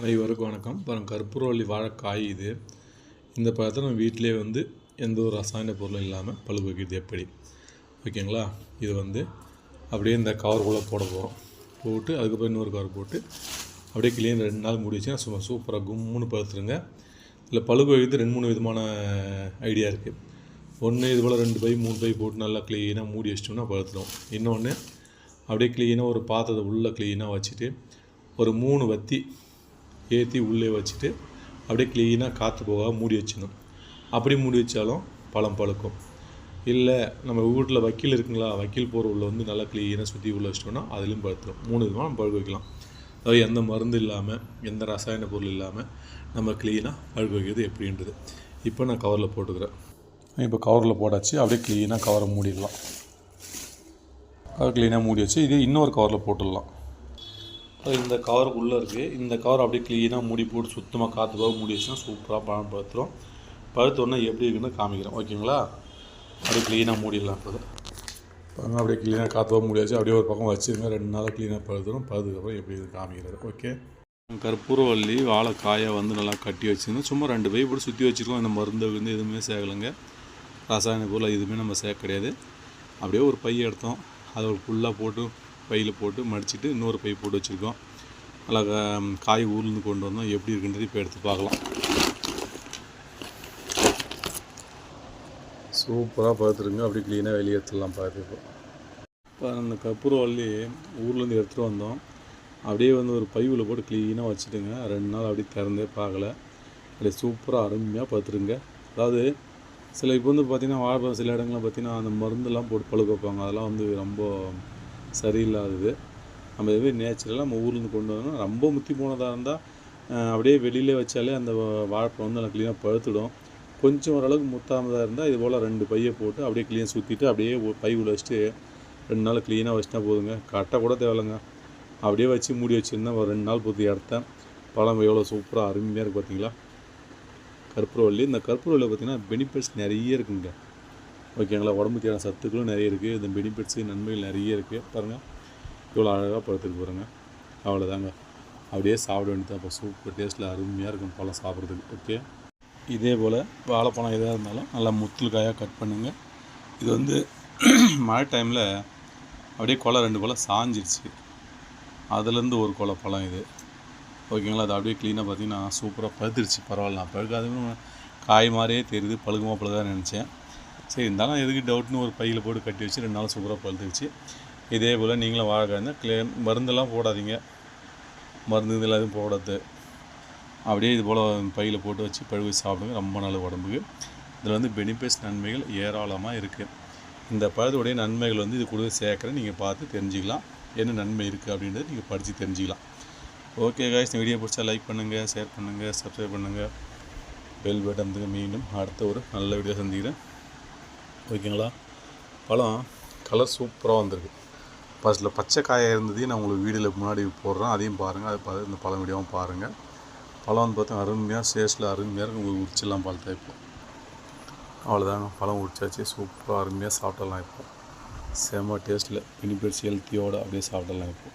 அனைவருக்கும் வணக்கம். பாருங்க கற்பூரவள்ளி வாழைக்காய் இது. இந்த பழத்தை நம்ம வீட்டிலே வந்து எந்த ஒரு ரசாயன பொருளும் இல்லாமல் பழுக்க வைக்கிறது எப்படி? ஓகேங்களா? இது வந்து அப்படியே இந்த கவருக்குள்ளே போட போகிறோம் போட்டு அதுக்கப்புறம் இன்னொரு கவர் போட்டு அப்படியே கிளீன் ரெண்டு நாள் முடிச்சுன்னா சும்மா சூப்பராக கும்முன்னு பழுத்துருங்க. இதில் பழுகு வைக்கிறது ரெண்டு மூணு விதமான ஐடியா இருக்குது ஒன்று இது போல் ரெண்டு பை மூணு பை போட்டு நல்லா க்ளீனாக மூடி வச்சிட்டோம்னா பழுத்துடும் இன்னொன்று அப்படியே க்ளீனாக ஒரு பாத்திரத்தை உள்ளே க்ளீனாக வச்சுட்டு ஒரு மூணு வத்தி ஏற்றி உள்ளே வச்சுட்டு அப்படியே க்ளீனாக காற்று போகாம மூடி வச்சிடணும். அப்படி மூடி வச்சாலும் பழம் பழுக்கும். இல்லை நம்ம வீட்டில் வக்கீல் இருக்குங்களா? வக்கீல் போகிற உள்ள வந்து நல்லா க்ளீனாக சுற்றி உள்ள வச்சிட்டோம்னா அதுலேயும் பழுத்துடும் மூணு விதமாக நம்ம பழுக்க வைக்கலாம். அதாவது எந்த மருந்து இல்லாமல் எந்த ரசாயன பொருள் இல்லாமல் நம்ம க்ளீனாக பழுக்க வைக்கிறது எப்படின்றது. இப்போ நான் கவரில் போட்டுக்கிறேன். இப்போ கவரில் போட்டாச்சு. அப்படியே க்ளீனாக கவரை மூடிடலாம். கவர் க்ளீனாக மூடி வச்சு இதே இன்னொரு கவரில் போட்டுடலாம். இந்த கவருக்குள்ளே இருக்குது இந்த கவர் அப்படியே க்ளீனாக மூடி போட்டு சுத்தமாக காற்று போக மூடி வச்சுன்னா சூப்பராக பழம் பழுத்துரும் பழுத்தோடனே எப்படி இருக்குன்னு காமிக்கிறோம் ஓகேங்களா? அப்படியே க்ளீனாக மூடிடலாம். இப்போ பாருங்க அப்படியே க்ளீனாக காற்று போக முடியாச்சு. அப்படியே ஒரு பக்கம் வச்சுருங்க. ரெண்டு நாளாக க்ளீனாக பழுத்துடும் பழுதுக்கப்புறம் எப்படி இது காமிக்கிறது ஓகே? கற்பூரவள்ளி வாழைக்காயை வந்து நல்லா கட்டி வச்சுருந்து சும்மா ரெண்டு பை போட்டு சுற்றி வச்சுருக்கோம். இந்த மருந்து வந்து எதுவுமே சேர்க்கலைங்க. ரசாயன பொருள் எதுவுமே நம்ம சேர்க்க கிடையாது. அப்படியே ஒரு பைய எடுத்தோம். அதை ஒரு ஃபுல்லாக போட்டு பையில் போட்டு மடிச்சிட்டு இன்னொரு பை போட்டு வச்சுருக்கோம். நல்லா காய் ஊர்லேருந்து கொண்டு வந்தோம். எப்படி இருக்குன்றது இப்போ எடுத்து பார்க்கலாம். சூப்பராக பார்த்துருங்க. அப்படி க்ளீனாக வெளியே எடுத்துடலாம் பார்த்து இப்போ. இப்போ அந்த கற்பூரவள்ளி ஊர்லேருந்து எடுத்துகிட்டு வந்தோம். அப்படியே வந்து ஒரு பைவில் போட்டு க்ளீனாக வச்சுட்டுங்க. ரெண்டு நாள் அப்படியே திறந்தே பார்க்கல. அப்படியே சூப்பராக அருமையாக பார்த்துருங்க. அதாவது சில இப்போ வந்து பார்த்திங்கன்னா வாழைப்பழம் சில இடங்கள்ல பார்த்திங்கன்னா அந்த மருந்தெல்லாம் போட்டு பழுக்க வைப்பாங்க. அதெல்லாம் வந்து ரொம்ப சரியில்லாதது. நம்ம எதுவே நேச்சுரலாக நம்ம ஊர்லேருந்து கொண்டு வரணும் ரொம்ப முத்தி போனதாக இருந்தால் அப்படியே வெளியிலே வச்சாலே அந்த வாழைப்பழம் வந்து நல்லா க்ளீனாக பழுத்துடும். கொஞ்சம் ஓரளவுக்கு முத்தாமதாக இருந்தால் இது போல் ரெண்டு பையை போட்டு அப்படியே க்ளீனாக சுற்றிட்டு அப்படியே பை உள்ள வச்சுட்டு ரெண்டு நாள் க்ளீனாக வச்சுட்டா போதுங்க. கட்டை கூட தேவையில்லைங்க அப்படியே வச்சு மூடி வச்சுருந்தா ஒரு ரெண்டு நாள் பொறுத்து இடத்த பழம் எவ்வளோ சூப்பராக அருமையாக இருக்குது பார்த்தீங்களா கற்பூரவள்ளி இந்த கற்பூரவள்ளி பார்த்தீங்கன்னா பெனிஃபிட்ஸ் நிறைய இருக்குங்க. ஓகேங்களா? உடம்புக்கு தேவையான சத்துக்களும் நிறைய இருக்குது இந்த பெனிஃபிட்ஸு நன்மைகள் நிறைய இருக்குது பாருங்கள் இவ்வளோ அழகாக படுத்துட்டு பாருங்க. அவ்வளோதாங்க அப்படியே சாப்பிட வேண்டியது அப்போ சூப்பர் டேஸ்ட்டில் அருமையாக இருக்கும் பழம் சாப்பிட்றதுக்கு. ஓகே இதே போல் வாழைப்பழம் எதாக இருந்தாலும் நல்லா முத்துல் காயாக கட் பண்ணுங்கள் இது வந்து மழை டைமில் அப்படியே கொலை ரெண்டு கொலை சாஞ்சிருச்சு. அதுலேருந்து ஒரு கொலை பழம் இது. ஓகேங்களா? அது அப்படியே க்ளீனாக பார்த்தீங்கன்னா சூப்பராக பழுத்துருச்சு. பரவாயில்ல. நான் பழுக்காதுன்னு காய் மாதிரியே தெரியுது. பழுகுமா பழுகான்னு நினச்சேன். சரி இருந்தாலும் எதுக்கு டவுட்னு ஒரு பையில் போட்டு கட்டி வச்சு ரெண்டு நாள் சூப்பராக பழுத்துருச்சு. இதே போல் நீங்களும் வாழக்காயிருந்தால் இருந்தால் மருந்தெல்லாம் போடாதீங்க. மருந்து இது எதுவும் போடாது அப்படியே இது போல் பையில் போட்டு வச்சு பழுவி சாப்பிடுங்க. ரொம்ப நல்ல உடம்புக்கு. இதில் வந்து பெனிஃபிட்ஸ் நன்மைகள் ஏராளமாக இருக்குது இந்த பழத்துடைய நன்மைகள் வந்து இது கூட சேர்க்குறேன். நீங்கள் பார்த்து தெரிஞ்சுக்கலாம். என்ன நன்மை இருக்குது அப்படின்றத நீங்கள் படித்து தெரிஞ்சுக்கலாம். ஓகே காய்ஸ் இந்த வீடியோ பிடிச்சா லைக் பண்ணுங்கள் ஷேர் பண்ணுங்கள் சப்ஸ்கிரைப் பண்ணுங்கள் பெல் பட்டன் மீண்டும் அடுத்த ஒரு நல்ல வீடியோ சந்திக்கிறேன். ஓகேங்களா? பழம் கலர் சூப்பராக வந்திருக்கு. ஃபஸ்ட்டில் பச்சை காயாக இருந்ததையும் நான் உங்களுக்கு வீடியோவில் முன்னாடி போடுறேன். அதையும் பாருங்கள் அது பார்த்து இந்த பழம் வீடியோவும் பாருங்கள் பழம் வந்து பார்த்தா அருமையாக சேஸில் அருமையாக இருக்கும் உங்களுக்கு உரிச்சிடலாம் பழத்தை இப்போ. அவ்வளோதாங்க பழம் உரிச்சாச்சு. சூப்பராக அருமையாக சாப்பிடலாம் இப்போ. செம்ம டேஸ்ட்டில் பெனிஃபிட்ஸ் ஹெல்த்தியோடு அப்படியே சாப்பிடலாம் இப்போ.